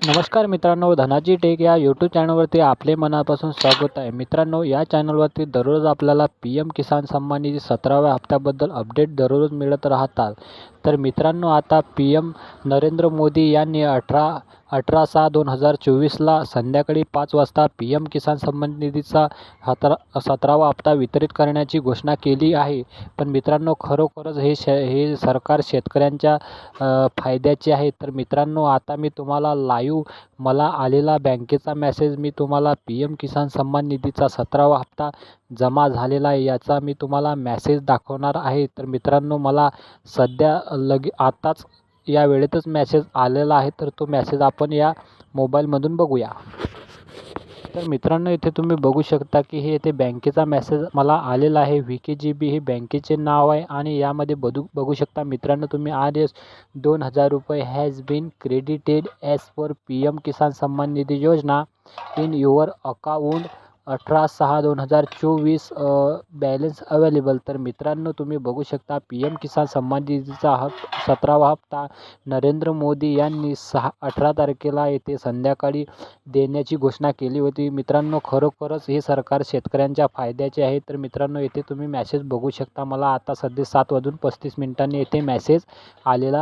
नमस्कार मित्रांनो धनाजी टेक या यूट्यूब चॅनलवरती आपले मनापासून स्वागत आहे. मित्रांनो या चॅनलवरती दररोज आपल्याला पी एम किसान सन्मान निधी सतराव्या हप्त्याबद्दल अपडेट दररोज मिळत राहतात. तर मित्रांनो आता पी एम नरेंद्र मोदी यांनी अठरा अठरा सहा दोन हजार चोवीसला संध्याकाळी पाच वाजता पी एम किसान सन्मान निधीचा सतरा सतरावा हप्ता वितरित करण्याची घोषणा केली आहे. पण मित्रांनो खरोखरच हे शे हे सरकार शेतकऱ्यांच्या फायद्याचे आहे. तर मित्रांनो आता मी तुम्हाला लाईव्ह मला आलेला बँकेचा मेसेज मी तुम्हाला पी एम किसान सन्मान निधीचा सतरावा हप्ता जमा झालेला आहे याचा मी तुम्हाला मॅसेज दाखवणार आहे. तर मित्रांनो मला सध्या लगे आत्ताच या वेळेतच मॅसेज आलेला आहे तर तो मॅसेज आपण या मोबाईलमधून बघूया. तर मित्रांनो इथे तुम्ही बघू शकता की हे इथे बँकेचा मेसेज मला आलेला आहे. व्ही के जी बी हे बँकेचे नाव आहे आणि यामध्ये बघू बघू शकता मित्रांनो तुम्ही आर एस दोन हजार रुपये has been credited as per P M Kisan Samman Nidhi Yojana in your account अठरा सहा दोन हजार चोवीस बॅलन्स अवेलेबल तर मित्रांनो तुम्ही बघू शकता पी एम किसान सन्मान निधीचा हप सतरावा हप्ता नरेंद्र मोदी यांनी सहा अठरा तारखेला येथे संध्याकाळी देण्याची घोषणा केली होती. मित्रांनो खरोखरच हे सरकार शेतकऱ्यांच्या फायद्याचे आहे. तर मित्रांनो येथे तुम्ही मॅसेज बघू शकता. मला आता सध्या सात वाजून पस्तीस मिनिटांनी येथे मॅसेज आलेला